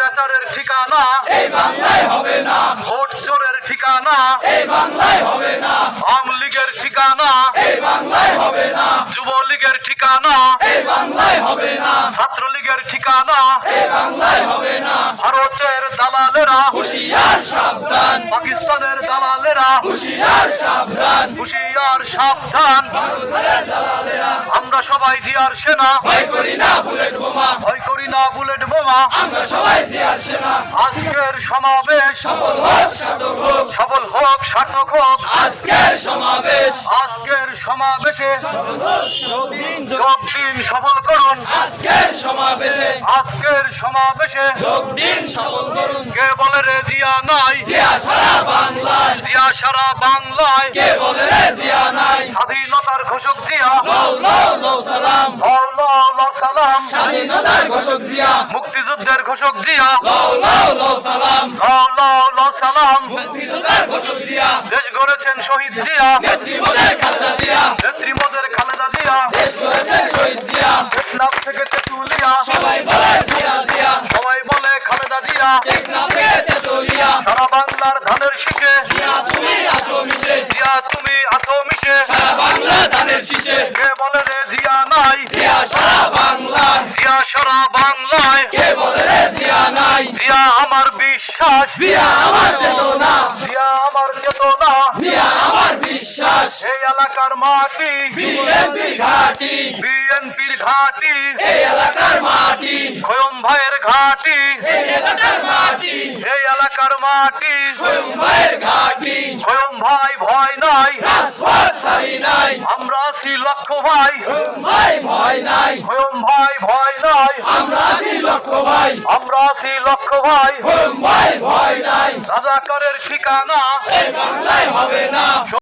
স্বৈরাচারের ঠিকানা। এই বাংলায় হবে না। ভোট চোরের ঠিকানা। এই বাংলায় হবে না। আওয়ামী লীগের ঠিকানা। এই বাংলায় হবে না। যুবলীগের ঠিকানা। এই বাংলায় হবে না। ছাত্রলীগের ঠিকানা। এই বাংলায় হবে না। ভারতের দালালেরা। হুশিয়ার সাবধান। পাকিস্তানের দালালেরা। হুশিয়ার সাবধান। হুশিয়ার সাবধান। আমরা সবাই জিয়ার সেনা। ভয় করি না বুলেট বোমা। না বুলেট বোমা। আমরা সবাই জিয়ার সেনা। আজকের সমাবেশ সফল হোক সাধক হোক। সফল হোক সার্থক হোক। আজকের সমাবেশ। আজকের সমাবেশে যোগ দিন সফল করুন। আজকের সমাবেশে। আজকের সমাবেশে যোগ দিন সফল করুন। কে বলে রে জিয়া নাই? জিয়া সারা বাংলায়। জিয়া সারা বাংলায়। কে বলে রে জিয়া নাই? স্বাধীনতার ঘোষক জিয়া। লও লও ঘোষক জিয়া। মুক্তিযুদ্ধের ঘোষক জিয়া। লও লও লও সালাম। আল্লাহ আল্লাহ সালাম। মুক্তিযোদ্ধার ঘোষক জিয়া। দেশ গড়েছেন শহীদ জিয়া। নেত্রী মোদের খালেদা জিয়া। নেত্রী মোদের খালেদা জিয়া। দেশ করেছেন শহীদ জিয়া। টেকনাফ থেকে তেতুলিয়া। সবাই বলে জিয়া জিয়া। সবাই বলে খালেদা জিয়া। টেকনাফ থেকে তেতুলিয়া। সারা বাংলার ধানের শীষে। জিয়া তুমি আসো মিশে। জিয়া তুমি আসো মিশে। সারা বাংলা ধানের শীষে। কে বলে রে জিয়া সারা বাংলার জিয়া সারা বাংলায় কে বলে রে জিয়া নাই জিয়া আমার বিশ্বাস। জিয়া আমার চেতনা। জিয়া আমার চেতনা। জিয়া আমার বিশ্বাস। এই এলাকার মাটি। বিএনপি ঘাটি। বিএনপির ঘাটি। এই এলাকার মাটি। খয়ম ভাইয়ের ঘাটি। এই এলাকার মাটি। এই এলাকার মাটি। মুম্বাইয়ের ঘাটি। খয়ম ভাই ভয় নাই। রাজপথ সারি নাই। আমরা আছি লক্ষ্য ভাই। মুম্বাই ভয় নাই। খয়ম ভাই ভয় নাই। আমরা লক্ষ্য ভাই আমরা আছি লক্ষ্য ভাই ভয় নাই। রাজাকারের ঠিকানা। এই বাংলায় হবে না।